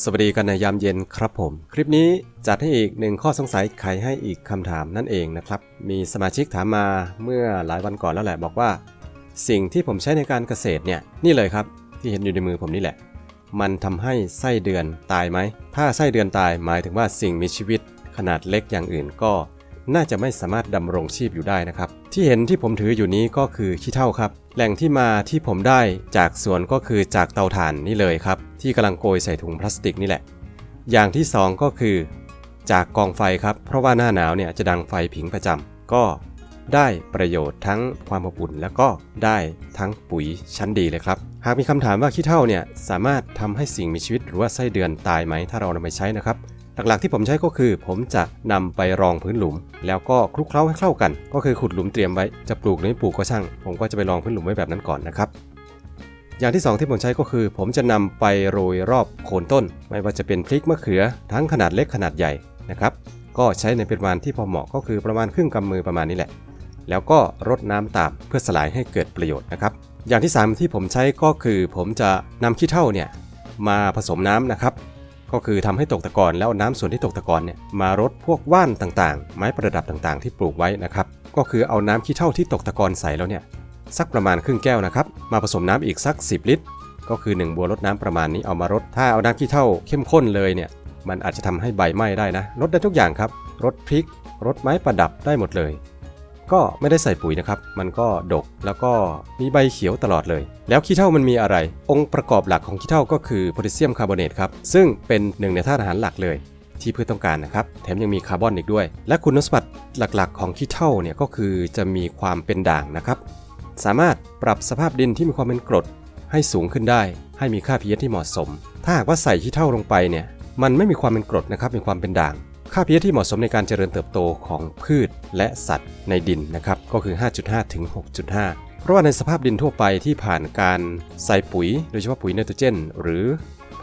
สวัสดีกันในยามเย็นครับผม คลิปนี้จัดให้อีกหนึ่งข้อสงสัยไขให้อีกคำถามนั่นเองนะครับ มีสมาชิกถามมาเมื่อหลายวันก่อนแล้วแหละบอกว่า สิ่งที่ผมใช้ในการเกษตรเนี่ยนี่เลยครับ ที่เห็นอยู่ในมือผมนี่แหละ มันทำให้ไส้เดือนตายไหม ถ้าไส้เดือนตายหมายถึงว่าสิ่งมีชีวิตขนาดเล็กอย่างอื่นก็ น่าจะไม่สามารถดำรงชีพอยู่ได้นะครับ ที่เห็นที่ผมถืออยู่นี้ก็คือขี้เถ้าครับ แหล่งที่มาที่ผมได้จากสวนก็คือจากเตาถ่านนี่เลยครับ ที่กำลังโกยใส่ถุงพลาสติกนี่แหละ อย่างที่สองก็คือ จากกองไฟครับ เพราะว่าหน้าหนาวเนี่ยจะดังไฟผิงประจำก็ได้ประโยชน์ทั้งความอบอุ่นแล้วก็ได้ทั้งปุ๋ยชั้นดีเลยครับ หากมีคำถามว่าขี้เถ้าเนี่ยสามารถทำให้สิ่งมีชีวิตหรือว่าไส้เดือนตายไหมถ้าเรานำไปใช้นะครับ หลักๆที่ผมใช้ก็คือ ผมจะนำไปรองพื้นหลุม แล้วก็คลุกเคล้าให้เข้ากัน ก็คือขุดหลุมเตรียมไว้จะปลูกหรือไม่ปลูกก็ช่าง ผมก็จะไปรองพื้นหลุมไว้แบบนั้นก่อนนะครับอย่างที่สองที่ผมใช้ก็คือ ผมจะนำไปโรยรอบโคนต้น ไม่ว่าจะเป็นพริกมะเขือ ทั้งขนาดเล็กขนาดใหญ่นะครับก็ใช้ในปริมาณที่พอเหมาะก็คือประมาณครึ่งกำมือประมาณนี้แหละ แล้วก็รดน้ำตามเพื่อสลายให้เกิดประโยชน์นะครับอย่างที่ 3 ที่ผมใช้ก็คือ ผมจะนำขี้เถ้าเนี่ยมาผสมน้ำนะครับ ก็คือทำให้ตกตะกอนแล้วเอาน้ำส่วนที่ตกตะกอนเนี่ยมารดพวกว่านต่างๆ ไม้ประดับต่างๆ ที่ปลูกไว้นะครับ ก็คือเอาน้ำขี้เถ้าที่ตกตะกอนใส่แล้วเนี่ยสักประมาณครึ่งแก้วนะครับ มาผสมน้ำอีกสัก 10 ลิตร ก็คือ 1 บัวรดน้ำประมาณนี้เอามารด ถ้าเอาน้ำขี้เถ้าเข้มข้นเลยเนี่ย มันอาจจะทำให้ใบไหม้ได้นะ รดได้ทุกอย่างครับ รดพริก รดไม้ประดับได้หมดเลย ก็ไม่ได้ใส่ปุ๋ยนะครับ มันก็ดกแล้วก็มีใบเขียวตลอดเลย แล้วขี้เถ้ามันมีอะไร องค์ประกอบหลักของขี้เถ้าก็คือโพแทสเซียมคาร์บอเนตครับ ซึ่งเป็นหนึ่งในธาตุอาหารหลักเลย ที่พืชต้องการนะครับ แถมยังมีคาร์บอนอีกด้วย และคุณสมบัติหลักๆ ของขี้เถ้าเนี่ยก็คือจะมีความเป็นด่างนะครับ สามารถปรับสภาพดินที่มีความเป็นกรดให้สูงขึ้นได้ ให้มีค่า pH ที่เหมาะสม ถ้าหากว่าใส่ขี้เถ้าลงไปเนี่ย มันไม่มีความเป็นกรดนะครับ มีความเป็นด่าง ค่า pH ที่เหมาะสมในการเจริญเติบโตของพืชและสัตว์ในดินนะครับก็คือ 5.5 ถึง 6.5 เพราะว่าในสภาพดินทั่วไปที่ผ่านการใส่ปุ๋ย โดยเฉพาะปุ๋ยไนโตรเจน หรือ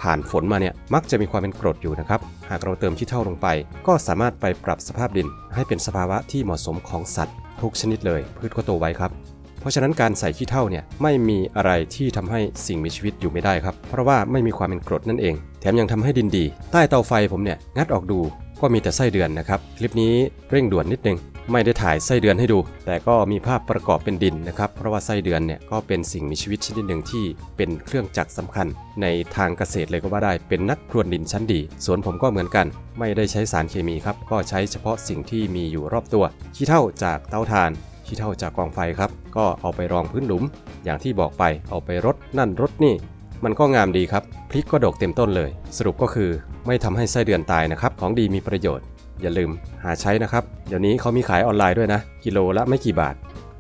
ผ่านฝนมาเนี่ยมักจะมีความเป็นกรดอยู่นะครับ หากเราเติมขี้เถ้าลงไป ก็สามารถไปปรับสภาพดิน ให้เป็นสภาวะที่เหมาะสมของสัตว์ ทุกชนิดเลย พืชก็โตไว้ครับเพราะฉะนั้นการใส่ขี้เถ้าเนี่ยไม่มีอะไรที่ทำให้สิ่งมีชีวิตอยู่ไม่ได้ครับ เพราะว่าไม่มีความเป็นกรดนั่นเอง แถมยังทำให้ดินดี ใต้เตาไฟผมเนี่ยงัดออกดู ก็มีแต่ไส้เดือนนะครับ คลิปนี้เร่งด่วนนิดนึง ไม่ได้ถ่ายไส้เดือนให้ดู แต่ก็มีภาพประกอบเป็นดินนะครับ เพราะว่าไส้เดือนเนี่ยก็เป็นสิ่งมีชีวิตชนิดหนึ่งที่เป็นเครื่องจักรสำคัญ ในทางเกษตรเลยก็ว่าได้ เป็นนักพรวนดินชั้นดี สวนผมก็เหมือนกัน ไม่ได้ใช้สารเคมีครับ ก็ใช้เฉพาะสิ่งที่มีอยู่รอบตัว ขี้เถ้าจากเตาถ่านขี้เถ้าจากกองไฟครับ ก็เอาไปรองพื้นหลุม อย่างที่บอกไป เอาไปรดนั่นรดนี่ มันก็งามดีครับ พริกก็ดกเต็มต้นเลย สรุปก็คือ ไม่ทำให้ไส้เดือนตายนะครับ ของดีมีประโยชน์ อย่าลืมหาใช้นะครับ เดี๋ยวนี้เขามีขายออนไลน์ด้วยนะ กิโลละไม่กี่บาท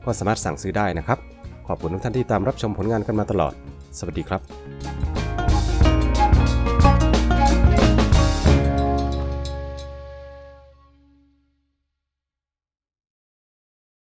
ก็สามารถสั่งซื้อได้นะครับ ขอบคุณทุกท่านที่ตามรับชมผลงานกันมาตลอด สวัสดีครับ